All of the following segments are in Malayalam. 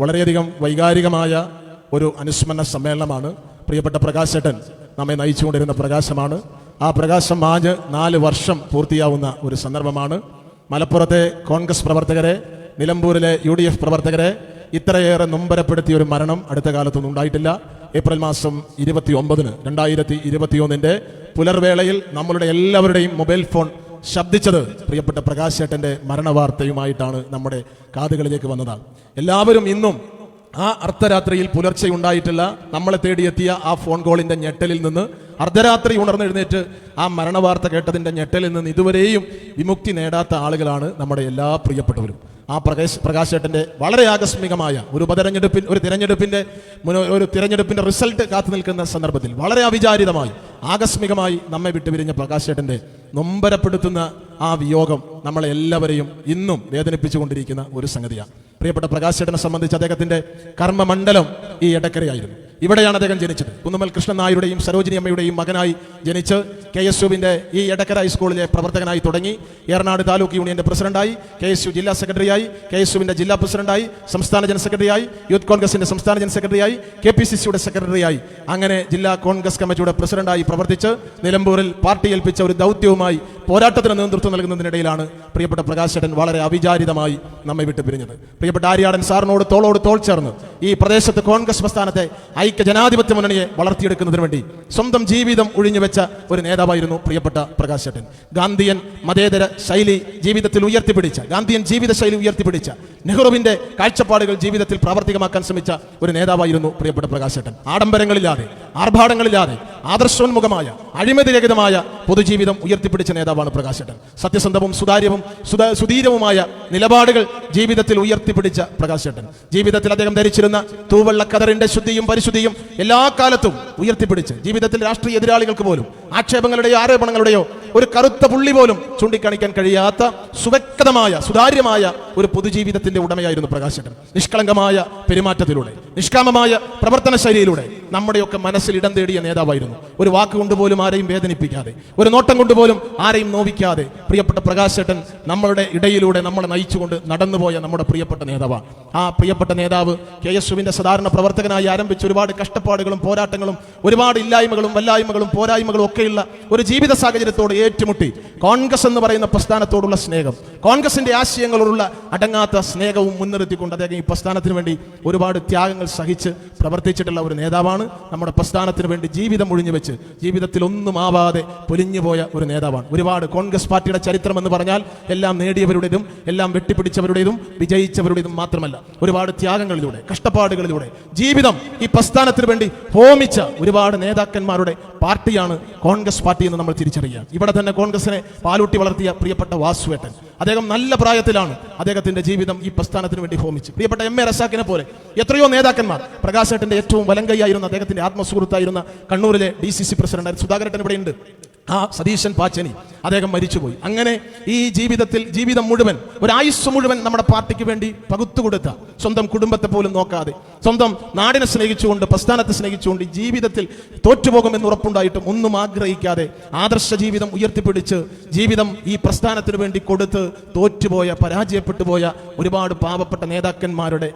വളരെയധികം വൈകാരികമായ ഒരു അനുസ്മരണ സമ്മേളനമാണ്. പ്രിയപ്പെട്ട പ്രകാശേട്ടൻ നമ്മെ നയിച്ചുകൊണ്ടിരുന്ന പ്രകാശമാണ്. ആ പ്രകാശം മാഞ്ഞ് നാല് വർഷം പൂർത്തിയാവുന്ന ഒരു സന്ദർഭമാണ്. മലപ്പുറത്തെ കോൺഗ്രസ് പ്രവർത്തകരെ നിലമ്പൂരിലെ യു ഡി എഫ് പ്രവർത്തകരെ ഇത്രയേറെ നൊമ്പരപ്പെടുത്തിയ ഒരു മരണം അടുത്ത കാലത്തൊന്നും ഉണ്ടായിട്ടില്ല. ഏപ്രിൽ മാസം ഇരുപത്തി ഒമ്പതിന് രണ്ടായിരത്തി ഇരുപത്തിയൊന്നിന്റെ പുലർവേളയിൽ നമ്മളുടെ എല്ലാവരുടെയും മൊബൈൽ ഫോൺ ശബ്ദിച്ചത് പ്രിയപ്പെട്ട പ്രകാശേട്ടന്റെ മരണവാർത്തയുമായിട്ടാണ് നമ്മുടെ കാതുകളിലേക്ക് വന്നത്. എല്ലാവരും ഇന്നും ആ അർദ്ധരാത്രിയിൽ പുലർച്ചെ ഉണ്ടായിട്ടില്ല. നമ്മളെ തേടിയെത്തിയ ആ ഫോൺ കോളിന്റെ ഞെട്ടലിൽ നിന്ന് അർദ്ധരാത്രി ഉണർന്നെഴുന്നേറ്റ് ആ മരണവാർത്ത കേട്ടതിന്റെ ഞെട്ടലിൽ നിന്ന് ഇതുവരെയും വിമുക്തി നേടാത്ത ആളുകളാണ് നമ്മുടെ എല്ലാ പ്രിയപ്പെട്ടവരും. ആ പ്രകാശ് പ്രകാശേട്ടന്റെ വളരെ ആകസ്മികമായ ഒരു ഉപതെരഞ്ഞെടുപ്പിൽ ഒരു തിരഞ്ഞെടുപ്പിന്റെ ഒരു തിരഞ്ഞെടുപ്പിന്റെ റിസൾട്ട് കാത്തു നിൽക്കുന്ന സന്ദർഭത്തിൽ വളരെ അവിചാരിതമായി ആകസ്മികമായി നമ്മെ വിട്ടുപിരിഞ്ഞ പ്രകാശേട്ടന്റെ നൊമ്പരപ്പെടുത്തുന്ന ആ വിയോഗം നമ്മളെ എല്ലാവരെയും ഇന്നും വേദനിപ്പിച്ചുകൊണ്ടിരിക്കുന്ന ഒരു സംഗതിയാണ്. പ്രിയപ്പെട്ട പ്രകാശേട്ടനെ സംബന്ധിച്ച് അദ്ദേഹത്തിന്റെ കർമ്മമണ്ഡലം ഈ എടക്കരയായിരുന്നു. ഇവിടെയാണ് അദ്ദേഹം ജനിച്ചത്. കുന്നുമൽ കൃഷ്ണൻ നായരുടെയും സരോജിനി അമ്മയുടെയും മകനായി ജനിച്ച് കെ എസ് യുവിന്റെ ഈ എടക്കര ഹൈസ്കൂളിലെ പ്രവർത്തകനായി തുടങ്ങി. ഏറനാട് താലൂക്ക് യൂണിയന്റെ പ്രസിഡന്റായി കെ എസ് യു ജില്ലാ സെക്രട്ടറിയായി കെ എസ് യുവിന്റെ ജില്ലാ പ്രസിഡന്റായി സംസ്ഥാന ജനറൽ സെക്രട്ടറിയായി യൂത്ത് കോൺഗ്രസിന്റെ സംസ്ഥാന ജനറൽ സെക്രട്ടറിയായി കെ പി സി സിയുടെ സെക്രട്ടറിയായി. അങ്ങനെ ജില്ലാ കോൺഗ്രസ് കമ്മിറ്റിയുടെ പ്രസിഡന്റായി പ്രവർത്തിച്ച് നിലമ്പൂരിൽ പാർട്ടി ഏൽപ്പിച്ച ഒരു ദൗത്യവുമായി പോരാട്ടത്തിന് നേതൃത്വം നൽകുന്നതിനിടയിലാണ് പ്രിയപ്പെട്ട പ്രകാശേട്ടൻ വളരെ അവിചാരിതമായി നമ്മെ വിട്ടു പിരിഞ്ഞത് പ്രിയപ്പെട്ട ആര്യാടൻ സാറിനോട് തോളോട് തോൾ ചേർന്ന് ഈ പ്രദേശത്ത് കോൺഗ്രസ് പ്രസ്ഥാനത്തെ ഐക്യ ജനാധിപത്യ മുന്നണിയെ വളർത്തിയെടുക്കുന്നതിന് വേണ്ടി സ്വന്തം ജീവിതം ഒഴിഞ്ഞുവെച്ച ഒരു നേതാവായിരുന്നു പ്രിയപ്പെട്ട പ്രകാശ് ചേട്ടൻ ഗാന്ധിയൻ മതേതര ശൈലി ജീവിതത്തിൽ ഉയർത്തിപ്പിടിച്ച ഗാന്ധിയൻ ജീവിത ശൈലി ഉയർത്തിപ്പിടിച്ച നെഹ്റുവിന്റെ കാഴ്ചപ്പാടുകൾ ജീവിതത്തിൽ പ്രാവർത്തികമാക്കാൻ ശ്രമിച്ച ഒരു നേതാവായിരുന്നു പ്രിയപ്പെട്ട പ്രകാശ് ചേട്ടൻ ആഡംബരങ്ങളില്ലാതെ ആർഭാടങ്ങളില്ലാതെ ആദർശോന്മുഖമായ അഴിമതിരഹിതമായ പൊതുജീവിതം ഉയർത്തിപ്പിടിച്ച നേതാവാണ് പ്രകാശേട്ടൻ. സത്യസന്ധവും സുതാര്യവും സുത- സുധീരവുമായ നിലപാടുകൾ ജീവിതത്തിൽ ഉയർത്തിപ്പിടിച്ച പ്രകാശേട്ടൻ. ജീവിതത്തിൽ അദ്ദേഹം ധരിച്ചിരുന്ന തൂവെള്ള കതറിന്റെ ശുദ്ധിയും പരിശുദ്ധിയും എല്ലാ കാലത്തും ഉയർത്തിപ്പിടിച്ച് ജീവിതത്തിൽ രാഷ്ട്രീയ എതിരാളികൾക്ക് പോലും ആക്ഷേപങ്ങളുടെയോ ആരോപണങ്ങളുടെയോ ഒരു കറുത്ത പുള്ളി പോലും ചൂണ്ടിക്കാണിക്കാൻ കഴിയാത്ത സുവ്യക്തമായ സുതാര്യമായ ഒരു പൊതുജീവിതത്തിന്റെ ഉടമയായിരുന്നു പ്രകാശേട്ടൻ. നിഷ്കളങ്കമായ പെരുമാറ്റത്തിലൂടെ നിഷ്കാമമായ പ്രവർത്തന ശൈലിയിലൂടെ നമ്മുടെയൊക്കെ മനസ്സിൽ ഇടം തേടിയ നേതാവായിരുന്നു. ഒരു വാക്ക് കൊണ്ടുപോലും ആരെയും വേദനിപ്പിക്കാതെ ഒരു നോട്ടം കൊണ്ടുപോലും ആരെയും നോവിക്കാതെ പ്രിയപ്പെട്ട പ്രകാശേട്ടൻ നമ്മളുടെ ഇടയിലൂടെ നമ്മളെ നയിച്ചുകൊണ്ട് നടന്നുപോയ നമ്മുടെ പ്രിയപ്പെട്ട നേതാവാണ് ആ പ്രിയപ്പെട്ട നേതാവ് കെ എസ് യുവിന്റെ സാധാരണ പ്രവർത്തകനായി ആരംഭിച്ച ഒരുപാട് കഷ്ടപ്പാടുകളും പോരാട്ടങ്ങളും ഒരുപാട് ഇല്ലായ്മകളും വല്ലായ്മകളും പോരായ്മകളും ഒക്കെയുള്ള ഒരു ജീവിത സാഹചര്യത്തോട് ഏറ്റുമുട്ടി കോൺഗ്രസ് എന്ന് പറയുന്ന പ്രസ്ഥാനത്തോടുള്ള സ്നേഹം കോൺഗ്രസിന്റെ ആശയങ്ങളോടുള്ള അടങ്ങാത്ത സ്നേഹവും മുൻനിർത്തിക്കൊണ്ട് അദ്ദേഹം ഈ പ്രസ്ഥാനത്തിന് വേണ്ടി ഒരുപാട് ത്യാഗങ്ങൾ സഹിച്ച് പ്രവർത്തിച്ചിട്ടുള്ള ഒരു നേതാവാണ്. നമ്മുടെ പ്രസ്ഥാനത്തിന് വേണ്ടി ജീവിതം ഒഴിഞ്ഞു വെച്ച് ജീവിതത്തിൽ ഒന്നും ആവാതെ പൊലിഞ്ഞുപോയ ഒരു നേതാവാണ്. ഒരുപാട് കോൺഗ്രസ് പാർട്ടിയുടെ ചരിത്രം എന്ന് പറഞ്ഞാൽ എല്ലാം നേടിയവരുടേതും എല്ലാം വെട്ടിപ്പിടിച്ചവരുടേതും വിജയിച്ചവരുടേതും മാത്രമല്ല. ഒരുപാട് ത്യാഗങ്ങളിലൂടെ കഷ്ടപ്പാടുകളിലൂടെ ജീവിതം ഈ പ്രസ്ഥാനത്തിന് വേണ്ടി ഹോമിച്ച ഒരുപാട് നേതാക്കന്മാരുടെ പാർട്ടിയാണ് കോൺഗ്രസ് പാർട്ടി എന്ന് നമ്മൾ തിരിച്ചറിയുക. ഇവിടെ തന്നെ കോൺഗ്രസിനെ പാലൂട്ടി വളർത്തിയ പ്രിയപ്പെട്ട വാസുവേട്ടൻ. അദ്ദേഹം നല്ല പ്രായത്തിലാണ് അദ്ദേഹത്തിന്റെ ജീവിതം ഈ പ്രസ്ഥാനത്തിന് വേണ്ടി ഹോമിച്ച്. പ്രിയപ്പെട്ട എം എ റസാക്കിനെ പോലെ എത്രയോ നേതാക്കന്മാർ. പ്രകാശേട്ടന്റെ ഏറ്റവും വലങ്കൈയായിരുന്ന അദ്ദേഹത്തിന്റെ ആത്മസുഹൃത്തായിരുന്ന കണ്ണൂരിലെ ഡി സി സി പ്രസിഡന്റ് സുധാകരട്ടൻ ഇവിടെ ഉണ്ട് ആ സതീശൻ പാച്ചനി അദ്ദേഹം മരിച്ചുപോയി. അങ്ങനെ ഈ ജീവിതത്തിൽ ജീവിതം മുഴുവൻ ഒരു ആയുസ് മുഴുവൻ നമ്മുടെ പാർട്ടിക്ക് വേണ്ടി പകുത്തുകൊടുത്ത സ്വന്തം കുടുംബത്തെ പോലും നോക്കാതെ സ്വന്തം നാടിനെ സ്നേഹിച്ചുകൊണ്ട് പ്രസ്ഥാനത്തെ സ്നേഹിച്ചുകൊണ്ട് ജീവിതത്തിൽ തോറ്റുപോകുമെന്ന് ഉറപ്പുണ്ടായിട്ടും ഒന്നും ആഗ്രഹിക്കാതെ ആദർശ ജീവിതം ഉയർത്തിപ്പിടിച്ച് ജീവിതം ഈ പ്രസ്ഥാനത്തിന് വേണ്ടി കൊടുത്ത് തോറ്റുപോയ പരാജയപ്പെട്ടു പോയ ഒരുപാട് പാവപ്പെട്ട നേതാക്കന്മാരുടെ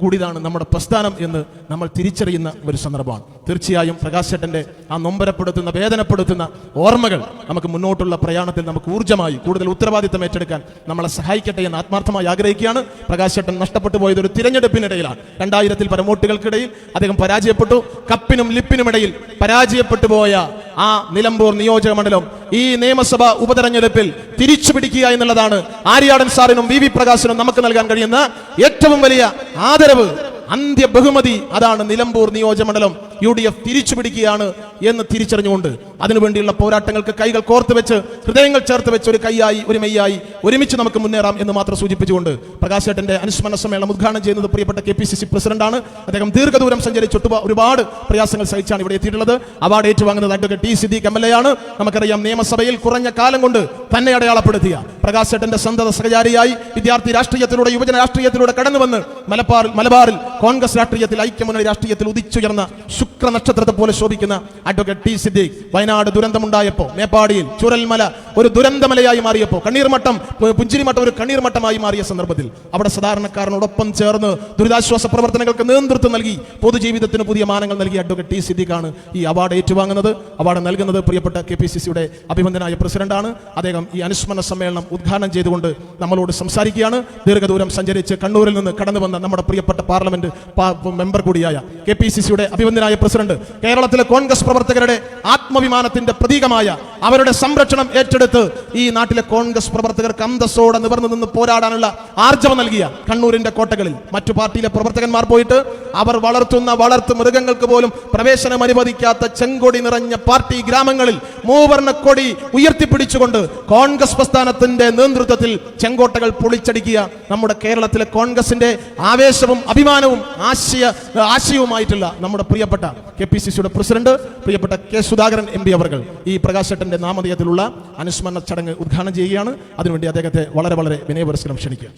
കൂടിതാണ് നമ്മുടെ പ്രസ്ഥാനം എന്ന് നമ്മൾ തിരിച്ചറിയുന്ന ഒരു സന്ദർഭമാണ്. തീർച്ചയായും പ്രകാശേട്ടന്റെ ആ നൊമ്പരപ്പെടുത്തുന്ന വേദനപ്പെടുത്തുന്ന ഓർമ്മകൾ നമുക്ക് മുന്നോട്ടുള്ള പ്രയാണത്തിൽ നമുക്ക് ഊർജമായി കൂടുതൽ ഉത്തരവാദിത്തം ഏറ്റെടുക്കാൻ നമ്മളെ സഹായിക്കട്ടെ എന്ന് ആത്മാർത്ഥമായി ആഗ്രഹിക്കുകയാണ്. പ്രകാശേട്ടൻ നഷ്ടപ്പെട്ടു പോയത് ഒരു തിരഞ്ഞെടുപ്പിനിടയിലാണ്. രണ്ടായിരത്തിൽ പരമോട്ടുകൾക്കിടയിൽ അദ്ദേഹം പരാജയപ്പെട്ടു. കപ്പിനും ലിപ്പിനുമിടയിൽ പരാജയപ്പെട്ടു പോയ ആ നിലമ്പൂർ നിയോജക മണ്ഡലം ഈ നിയമസഭാ ഉപതെരഞ്ഞെടുപ്പിൽ തിരിച്ചു പിടിക്കുക എന്നുള്ളതാണ് ആര്യാടൻ സാറിനും വി വി പ്രകാശിനും നമുക്ക് നൽകാൻ കഴിയുന്ന ഏറ്റവും വലിയ ആദരവ്. അന്ത്യ ബഹുമതി അതാണ് നിലമ്പൂർ നിയോജകമണ്ഡലം യു ഡി എഫ് തിരിച്ചു പിടിക്കുകയാണ് എന്ന് തിരിച്ചറിഞ്ഞുകൊണ്ട് അതിനുവേണ്ടിയുള്ള പോരാട്ടങ്ങൾക്ക് കൈകൾ കോർത്ത് വെച്ച് ഹൃദയങ്ങൾ ചേർത്ത് വെച്ച് ഒരു കൈയായി ഒരു മെയ്യായി ഒരുമിച്ച് നമുക്ക് മുന്നേറാം എന്ന് മാത്രം സൂചിപ്പിച്ചുകൊണ്ട് പ്രകാശേട്ടന്റെ അനുസ്മരണ സമ്മേളനം ഉദ്ഘാടനം ചെയ്യുന്നത് പ്രിയപ്പെട്ട കെ പി സി സി പ്രസിഡന്റാണ്. അദ്ദേഹം ദീർഘദൂരം സഞ്ചരിച്ച് ഒരുപാട് പ്രയാസങ്ങൾ സഹിച്ചാണ് ഇവിടെ എത്തിയിട്ടുള്ളത്. Award ഏറ്റുവാങ്ങുന്നത് advocate T Siddique M L A ആണ്. നമുക്കറിയാം നിയമസഭയിൽ കുറഞ്ഞ കാലം കൊണ്ട് തന്നെ അടയാളപ്പെടുത്തിയ പ്രകാശേട്ടന്റെ സന്തത സഹചാരിയായി വിദ്യാർത്ഥി രാഷ്ട്രീയത്തിലൂടെ യുവജന രാഷ്ട്രീയത്തിലൂടെ കടന്നു വന്ന് മലബാറിൽ മലബാറിൽ കോൺഗ്രസ് രാഷ്ട്രീയത്തിൽ ഐക്യമുന്നണി രാഷ്ട്രീയത്തിൽ ഉദിച്ചുയർന്ന ശുക്ര നക്ഷത്രത്തെ പോലെ ശോഭിക്കുന്ന അഡ്വക്കേറ്റ് ടി സിദ്ദീഖ് വയനാട് ദുരന്തമുണ്ടായപ്പോൾ മേപ്പാടിയിൽ ചുരൽമല ഒരു ദുരന്തമലയായി മാറിയപ്പോൾ കണ്ണീർമട്ടം പുഞ്ചിരിമട്ടം ഒരു കണ്ണീർമട്ടമായി മാറിയ സന്ദർഭത്തിൽ അവിടെ സാധാരണക്കാരനോടൊപ്പം ചേർന്ന് ദുരിതാശ്വാസ പ്രവർത്തനങ്ങൾക്ക് നേതൃത്വം നൽകി പൊതുജീവിതത്തിന് പുതിയ മാനങ്ങൾ നൽകിയ അഡ്വക്കേറ്റ് ടി സിദ്ദീഖാണ് ഈ അവാർഡ് ഏറ്റുവാങ്ങുന്നത്. അവാർഡ് നൽകുന്നത് പ്രിയപ്പെട്ട കെ പി സി സിയുടെ അഭിനന്ദനായ പ്രസിഡന്റാണ്. അദ്ദേഹം ഈ അനുസ്മരണ സമ്മേളനം ഉദ്ഘാടനം ചെയ്തുകൊണ്ട് നമ്മളോട് സംസാരിക്കുകയാണ്. ദീർഘദൂരം സഞ്ചരിച്ച് കണ്ണൂരിൽ നിന്ന് കടന്നു വന്ന നമ്മുടെ പ്രിയപ്പെട്ട പാർലമെന്റ് മെമ്പർ കൂടിയായ കെ പി സി സിയുടെ അഭിവന്ദനായ പ്രസിഡന്റ് കേരളത്തിലെ കോൺഗ്രസ് പ്രവർത്തകരുടെ ആത്മവിമാനത്തിന്റെ പ്രതീകമായ അവരുടെ സംരക്ഷണം ഏറ്റെടുത്ത് ഈ നാട്ടിലെ കോൺഗ്രസ് പ്രവർത്തകർക്ക് അന്തസ്സോടെ നിവർന്നു നിന്ന് പോരാടാനുള്ള ആർജവം നൽകിയ കണ്ണൂരിന്റെ കോട്ടകളിൽ. മറ്റു പാർട്ടിയിലെ പ്രവർത്തകന്മാർ പോയിട്ട് അവർ വളർത്തുന്ന വളർത്തു മൃഗങ്ങൾക്ക് പോലും പ്രവേശനം അനുവദിക്കാത്ത ചെങ്കൊടി നിറഞ്ഞ പാർട്ടി ഗ്രാമങ്ങളിൽ മൂവർണ കൊടി ഉയർത്തിപ്പിടിച്ചുകൊണ്ട് കോൺഗ്രസ് പ്രസ്ഥാനത്തിന്റെ നേതൃത്വത്തിൽ ചെങ്കോട്ടകൾ പൊളിച്ചടിക്കുക നമ്മുടെ കേരളത്തിലെ കോൺഗ്രസിന്റെ ആവേശവും അഭിമാനവും ആശയ ആശയവുമായിട്ടുള്ള നമ്മുടെ പ്രിയപ്പെട്ട കെ പി സി സിയുടെ പ്രസിഡന്റ് പ്രിയപ്പെട്ട കെ സുധാകരൻ എം പി അവർ ഈ പ്രകാശേട്ടന്റെ നാമധേയത്തിലുള്ള അനുസ്മരണ ചടങ്ങ് ഉദ്ഘാടനം ചെയ്യുകയാണ്. അതിനുവേണ്ടി അദ്ദേഹത്തെ വളരെ വളരെ വിനയപുരസ്കരം ക്ഷണിക്കുക.